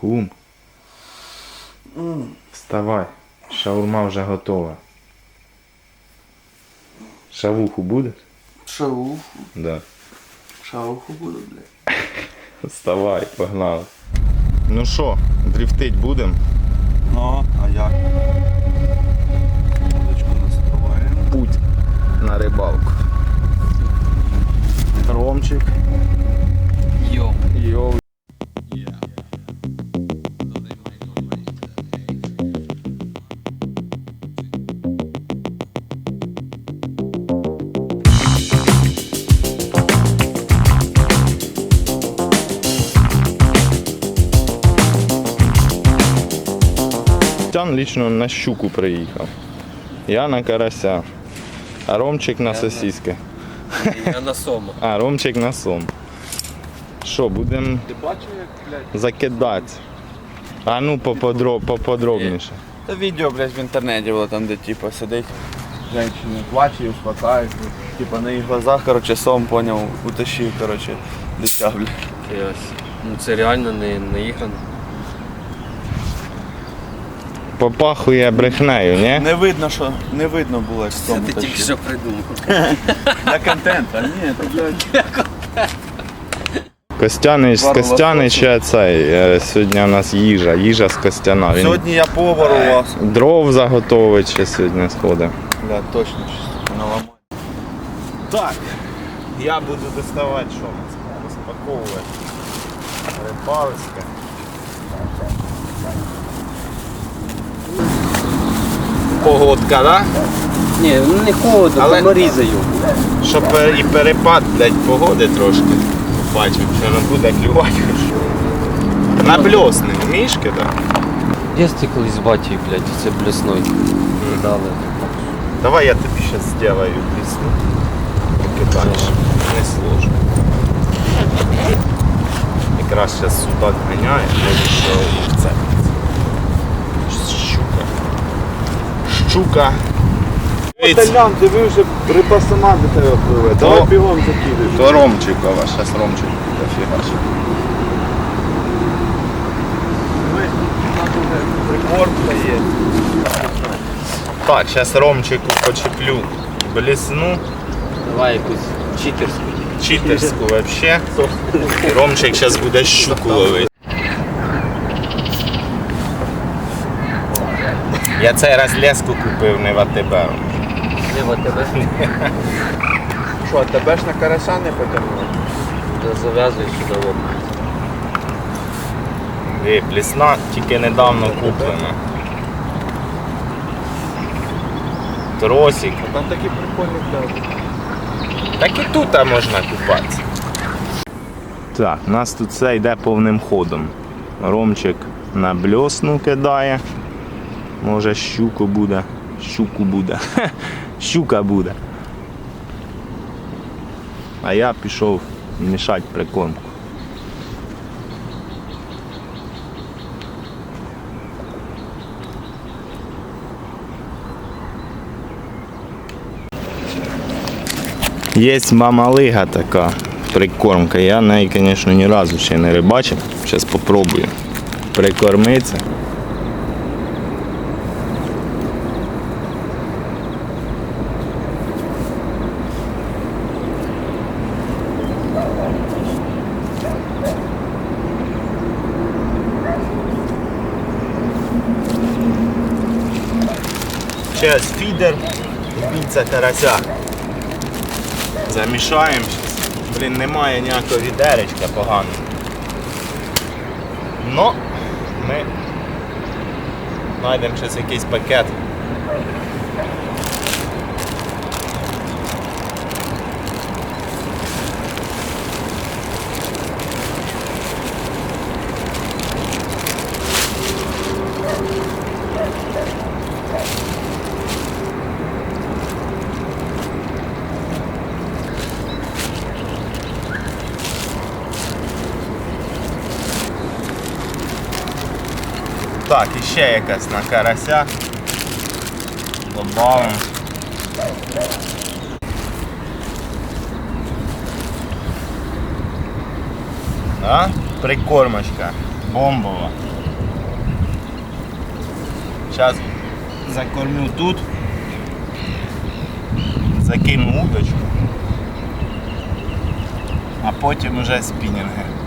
Кум. Вставай. Шаурма вже готова. Шавуху будеш? Шауху. Да. Шауху буду, блядь. Вставай, погнали. Ну що, дрифтить будемо? Ну, а як? Настроїмо. Путь на рибалку. Тян лично на щуку приїхав. Я на карася. А Ромчик на сосиски. Я на сому. А, Ромчик на сом. Що, будемо закидати? А ну поподро- поподробніше. Та відео, блядь, в інтернеті було там, де типу сидить. Женщина плаче і успокаивает. Типа на їх глазах, короче, сом поняв, утащив, короче, дитя, блядь. Ну це реально не, не іграно. Попахує брехнею, ні? Не видно, що не видно було, як Це ти тільки що придумав. Для контента, ні, то, блядь. Костянич з Костянича цей. е, Сьогодні у нас їжа, їжа з Костяна. Він Сьогодні я повар у вас. дров заготовить ще сьогодні сходить. Бля, точно щось наламаю. Так, я буду доставати що у нас? Розпаковувати. Рибалське. Погодка, да? Ні, ну не холодно, Але- різаю. Щоб е, і перепад, блядь, погоди трошки. Бачив, що не буде клювати. На бльосни, вмієш кидати? Я з колись з батьком, блядь, це блесною. Дали. Давай я тобі зараз зроблю пісню. Покидаєш. Не сложно. Якраз зараз судак ганяє, може що і вцепиться. Щука. Щука. Дивіться, Талян, ти ви вже риба сама до тебе пливе. То- Давай бігом закидуй. То Ромчикова, зараз Ромчик буде фігаш. Прикормка є. Так, зараз Ромчику почеплю блесну. Давай якусь читерську. Читерську вообще. Ромчик зараз буде щуку ловити. Я цей раз леску купив, не в АТБ. Лева тебе. Що, тебе ж на карася не потягнуло? Зав'язуй сюди. Диви, Блісна тільки недавно куплена. Тросик. А там такі прикольні пляжі. Так і тут можна купатися. Так, у нас тут все йде повним ходом. Ромчик на бльосну кидає. Може щуку буде. Щуку буде. Щука буде. А я пішов мішати прикормку. Є мамалига така прикормка. Я неї, звісно, ні разу ще не рибачив. Зараз спробую прикормитися. Фідер і бійця карася. Замішаємо. Блін, немає ніякого відеречка поганого. Но ми знайдемо щось якийсь пакет. Так, іще якась на карася. Добавимо. Да? Прикормочка. Бомбова. Зараз закормлю тут. Закину удочку, а потім уже спінінги.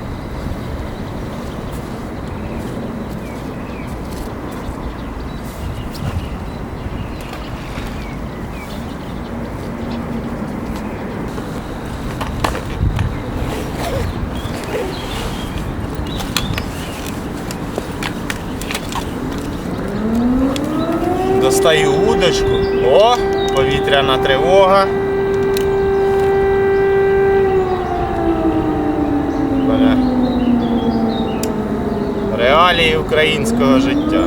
Достаю удочку. О, повітряна тривога. Реалії українського життя.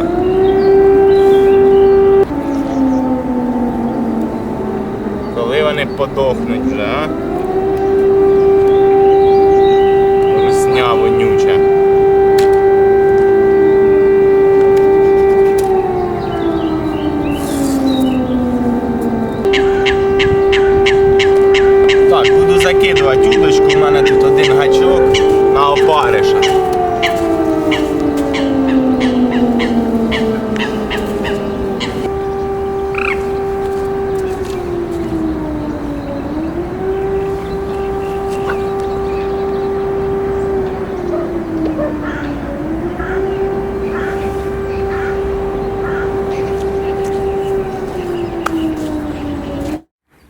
Коли вони подохнуть вже, а? Русня вонюча. Так, буду закидувати удочку, у мене тут один гачок на опариша.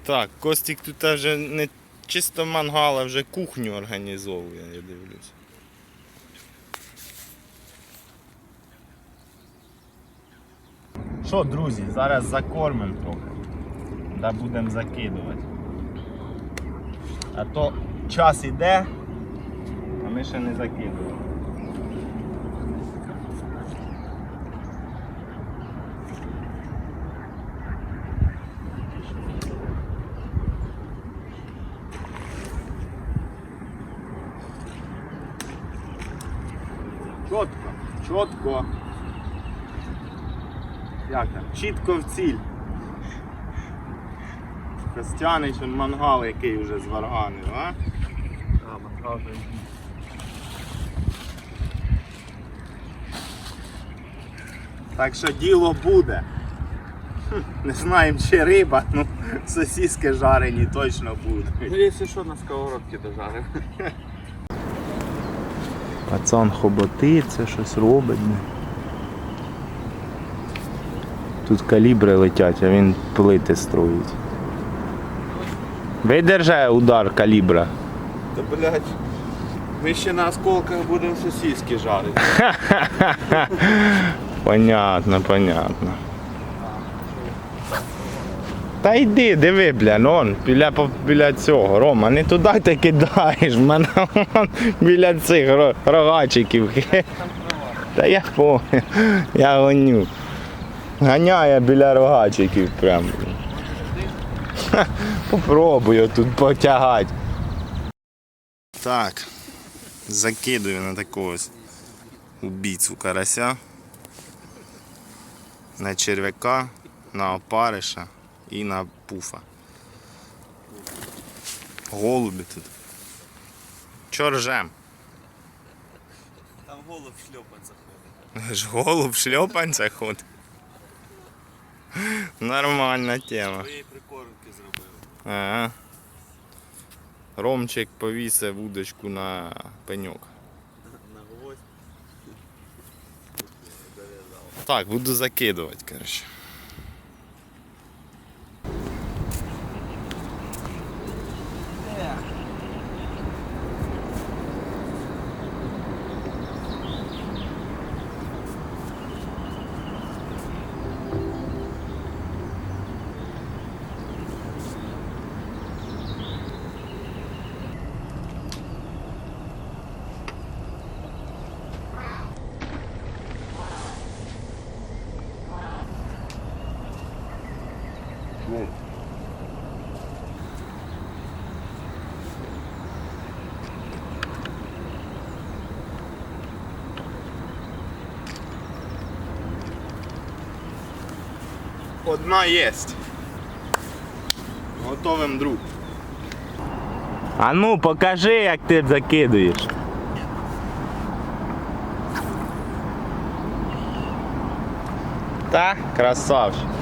Так, Костік тут вже не чисто мангал, а вже кухню організовує, я дивлюсь. Що, друзі, зараз закормимо трохи. Да будемо закидувати. А то час іде, а ми ще не закидуємо. Чітко. Як там? Чітко в ціль. Костянич, он мангал, який вже зварганив, а? А, мангал вже Так що діло буде. Хм, Не знаємо, чи риба, ну сосиски жарені точно будуть. Ну, якщо що, на сковородці дожарив. Пацан хоботиться, щось робить. Тут калібри летять, а він плити строїть. Видержає удар калібра. Та блядь. Ми ще на осколках будемо сосиски жарити. Понятно, понятно. Та йди, диви, бля, он, біля, біля цього, Рома, не туди ти кидаєш, в мене вон біля цих рогачиків. Та я понял, я гоню. Ганяє біля рогачиків прям. Попробую тут потягати. Так, закидую на такого ось убійцю карася, на черв'яка, на опариша і на пуфа. Голуби тут. Чо ржем? Там голуб шльопаться ходить. Голуб в шльопанцях ходить. Нормальна тема. Твоєї прикормки зробив. Ага. Ромчик повісив удочку на пеньок. На гвоздь. Так, буду закидувати, коротше. Одна єсть. Готовим друг. А ну покажи, як ти закидуєш. Та, красавчик.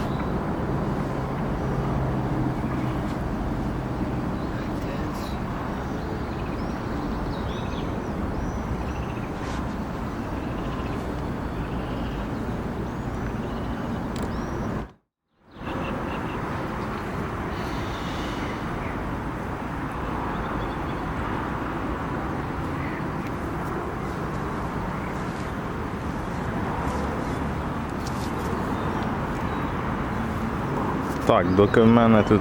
Так, доки в мене тут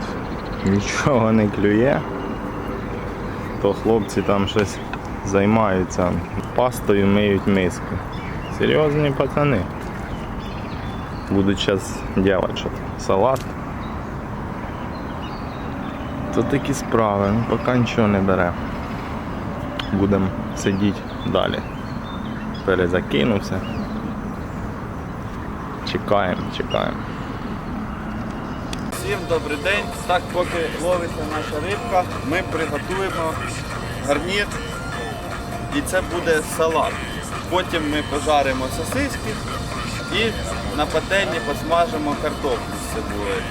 нічого не клює, то хлопці там щось займаються. Пастою миють миску. Серйозні пацани. Будуть зараз робити що салат. То такі справи, ну поки нічого не бере. Будемо сидіти далі. Перезакинувся. Чекаємо, чекаємо. Всім добрий день. Так, поки ловиться наша рибка, ми приготуємо гарнір і це буде салат. Потім ми пожаримо сосиски і на пательні посмажимо картоплю з цибулею.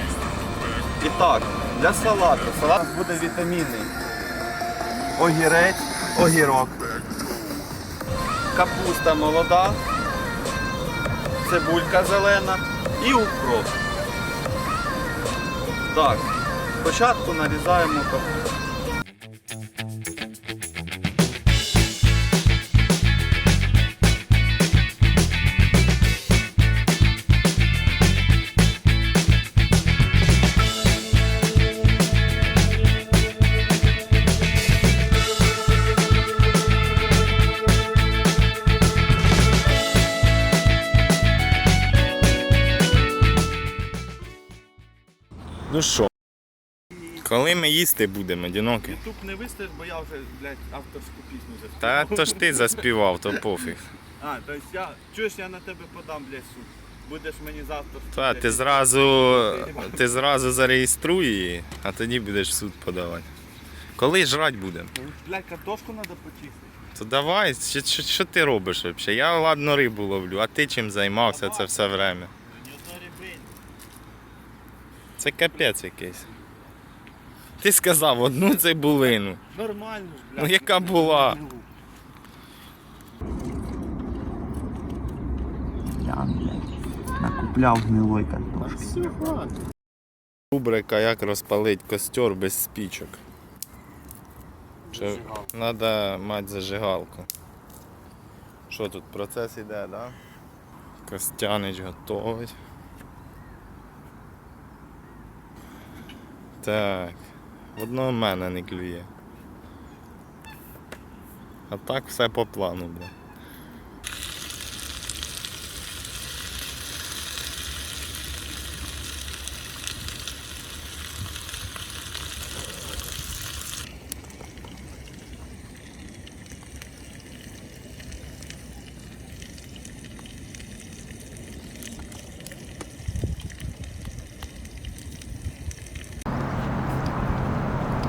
І так, для салату. Салат буде вітамінний. Огірець, огірок, капуста молода, цибулька зелена і укроп. Так, спочатку нарізаємо капусту. Коли ми їсти будемо, одинокі? Ютуб не виставиш, бо я вже, блядь, авторську пісню заспівав. Та то ж ти заспівав, то пофіг. А, то есть я, чуєш, я на тебе подам, блядь, суд. Будеш мені завтра. Та ти зразу, ти зразу зареєструй її, а тоді будеш в суд подавати. Коли жрать будемо? Блядь, картошку треба почистити. То давай, що, що, що ти робиш взагалі? Я ладно рибу ловлю, а ти чим займався це все время? Це капець якийсь. Ти сказав одну цибулину. Нормально ж, блядь. Ну яка була? Я, блядь, накупляв гнилої картошки. Рубрика як розпалить костер без спічок. Чи треба мати зажигалку. Що тут, процес іде, да? Костянич готовий. Так. Одного мене не клює. А так все по плану, бля.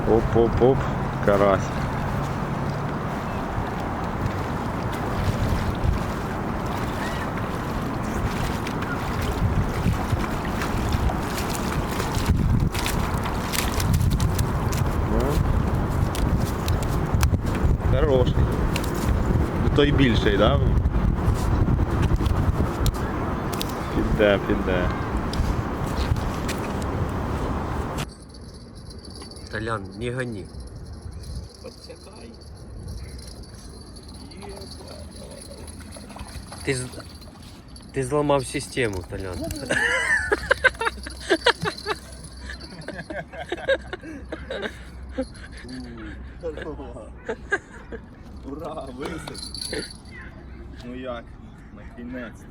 Оп-оп-оп, карась. Хороший. Ну, Той більший, да? Піде, піде. Толян, не гони. Ти, з- ти зламав систему, Толян. Ура, висить. Ну як? На кінець.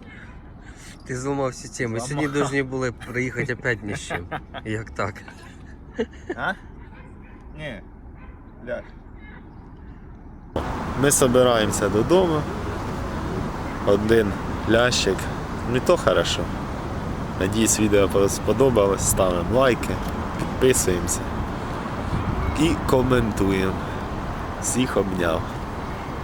Ти зламав систему. Сьогодні повинні були приїхати опять з чим. Як так? А? Ні. Ляж. Ми збираємося додому. Один лящик. Не то хорошо. Надіюсь, відео сподобалось. Ставимо лайки, підписуємося і коментуємо. Всіх обняв.